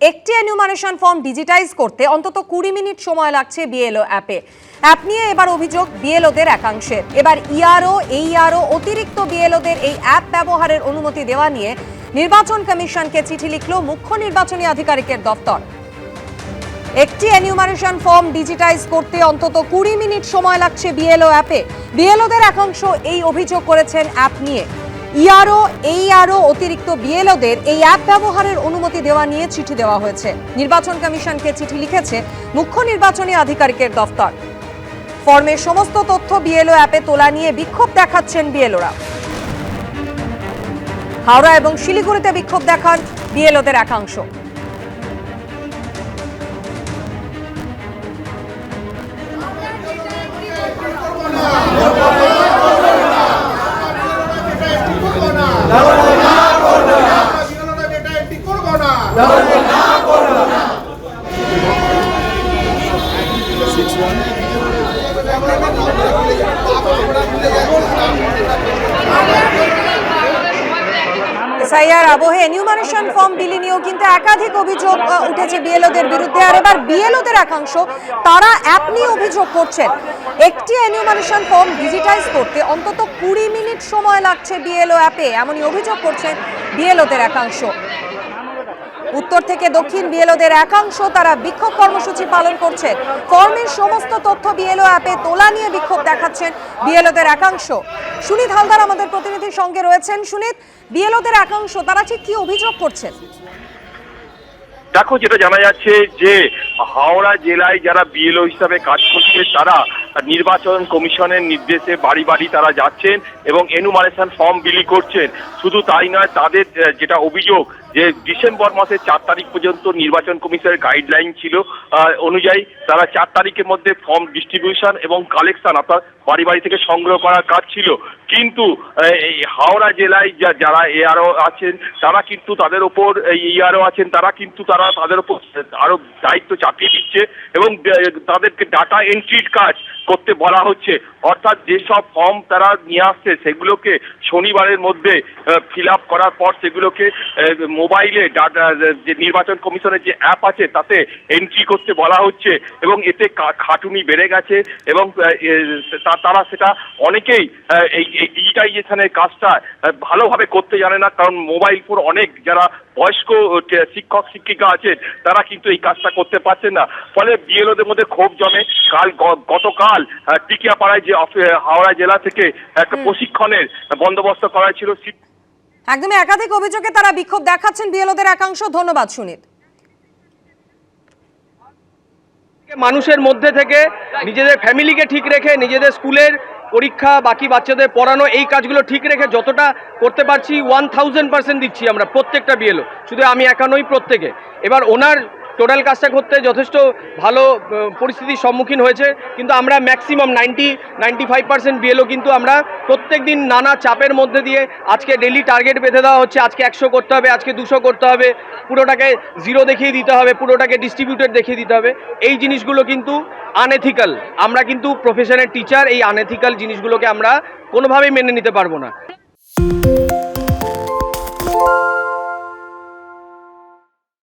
একটি অ্যানিউমারেশন form digitise করতে অন্তত কুড়ি মিনিট সময় লাগছে বিএলও অ্যাপে অ্যাপ নিয়ে এবার অভিযোগ বিএলওদের একাংশের এবার ইআরও এইআরও অতিরিক্ত বিএলওদের এই অ্যাপ ব্যবহারের অনুমতি দেওয়া নিয়ে নির্বাচন কমিশনকে চিঠি লিখল মুখ্য নির্বাচনী আধিকারিকের দপ্তর। একটি অ্যানিউমারেশন ফর্ম ডিজিটাইজ করতে অন্তত কুড়ি মিনিট সময় লাগছে বিএলও অ্যাপে বিএলওদের একাংশ এই অভিযোগ করেছেন অ্যাপ নিয়ে। ইআরও এই আরও অতিরিক্ত বিএলওদের এই অ্যাপ ব্যবহারের অনুমতি দেওয়া নিয়ে চিঠি দেওয়া হয়েছে। নির্বাচন কমিশনকে চিঠি লিখেছে মুখ্য নির্বাচনী আধিকারিকের দফতর। ফর্মের সমস্ত তথ্য বিএলও অ্যাপে তোলা নিয়ে বিক্ষোভ দেখাচ্ছেন বিএলওরা। হাওড়া এবং শিলিগুড়িতে বিক্ষোভ দেখান বিএলওদের একাংশ। Six one. এসআইআর আবহে এনিউমারেশন ফর্ম বিলি নিয়েও কিন্তু একাধিক অভিযোগ উঠেছে বিএলওদের বিরুদ্ধে। আর এবার বিএলওদের একাংশ, তারা অ্যাপ নিয়ে অভিযোগ করছেন। একটি এনিউমারেশন ফর্ম ডিজিটাইজ করতে অন্তত কুড়ি মিনিট সময় লাগছে বিএলও অ্যাপে এমনই অভিযোগ করছেন বিএলওদের একাংশ। উত্তর থেকে দক্ষিণ বিএলওদের একাংশ তারা বিক্ষোভ কর্মসূচি পালন করছে। কর্মের সমস্ত তথ্য বিএলও অ্যাপে তোলা নিয়ে বিক্ষোভ দেখাচ্ছেন বিএলওদের একাংশ। সুনীত হালদার আমাদের প্রতিনিধির সঙ্গে রয়েছেন। সুনীত, বিএলওদের একাংশ, তারা ঠিক কি অভিযোগ করছেন? দেখো, যেটা জানা যাচ্ছে যে হাওড়া জেলায় যারা বিএলও হিসাবে কাজ করছে, তারা নির্বাচন কমিশনের নির্দেশে বাড়ি বাড়ি তারা যাচ্ছেন এবং এনুমারেশন ফর্ম বিলি করছেন। শুধু তাই নয়, তাদের যেটা অভিযোগ যে ডিসেম্বর মাসের চার তারিখ পর্যন্ত নির্বাচন কমিশনের গাইডলাইন ছিল অনুযায়ী তারা চার তারিখের মধ্যে ফর্ম ডিস্ট্রিবিউশন এবং কালেকশন অর্থাৎ বাড়ি বাড়ি থেকে সংগ্রহ করার কাজ ছিল। কিন্তু এই হাওড়া জেলায় যা- যারা এআরও আছেন, তারা কিন্তু তাদের ওপর, এই ইআরও আছেন, তারা কিন্তু তারা তাদের ওপর আরও দায়িত্ব চাপিয়ে দিচ্ছে এবং তাদেরকে ডাটা এন্ট্রির কাজ করতে বলা হচ্ছে। অর্থাৎ যেসব ফর্ম তারা নিয়ে আসছে, সেগুলোকে শনিবারের মধ্যে ফিল আপ করার পর সেগুলোকে মোবাইলে ডাটা যে নির্বাচন কমিশনের যে অ্যাপ আছে, তাতে এন্ট্রি করতে বলা হচ্ছে এবং এতে খাটুনি বেড়ে গেছে এবং তারা সেটা অনেকেই এই ডিজিটাইজেশনের কাজটা ভালোভাবে করতে জানে না, কারণ মোবাইল ফোন অনেক যারা বয়স্ক শিক্ষক, শিক্ষিকা আছেন, তারা কিন্তু এই কাজটা করতে পারছেন না। ফলে বিএলওদের মধ্যে ক্ষোভ জমে। কাল গতকাল টিকিয়াপাড়ায় যে হাওড়া জেলা থেকে একটা প্রশিক্ষণের বন্দোবস্ত করা ছিল একদমই একাধিক অভিযোগে তারা বিক্ষোভ দেখাচ্ছেন বিএলওদের একাংশ। ধন্যবাদ সুনীত। মানুষের মধ্যে থেকে নিজেদের ফ্যামিলিকে ঠিক রেখে নিজেদের স্কুলের পরীক্ষা বাকি বাচ্চাদের পড়ানো এই কাজগুলো ঠিক রেখে যতটা করতে পারছি ওয়ান থাউজেন্ড পার্সেন্ট দিচ্ছি আমরা প্রত্যেকটা বিএলও। শুধু আমি একা নই প্রত্যেকে। এবার ওনার টোটাল কাজটা করতে যথেষ্ট ভালো পরিস্থিতির সম্মুখীন হয়েছে। কিন্তু আমরা maximum ninety ninety five percent BLO কিন্তু আমরা প্রত্যেক দিন নানা চাপের মধ্যে দিয়ে আজকে ডেলি টার্গেট বেঁধে দেওয়া হচ্ছে। আজকে একশো করতে হবে, আজকে দুশো করতে হবে। পুরোটাকে জিরো দেখিয়ে দিতে হবে, পুরোটাকে ডিস্ট্রিবিউটেড দেখিয়ে দিতে হবে। এই জিনিসগুলো কিন্তু আনএথিক্যাল আমরা কিন্তু প্রফেশনের টিচার এই আনএথিক্যাল জিনিসগুলোকে আমরা কোনোভাবেই মেনে নিতে পারব না।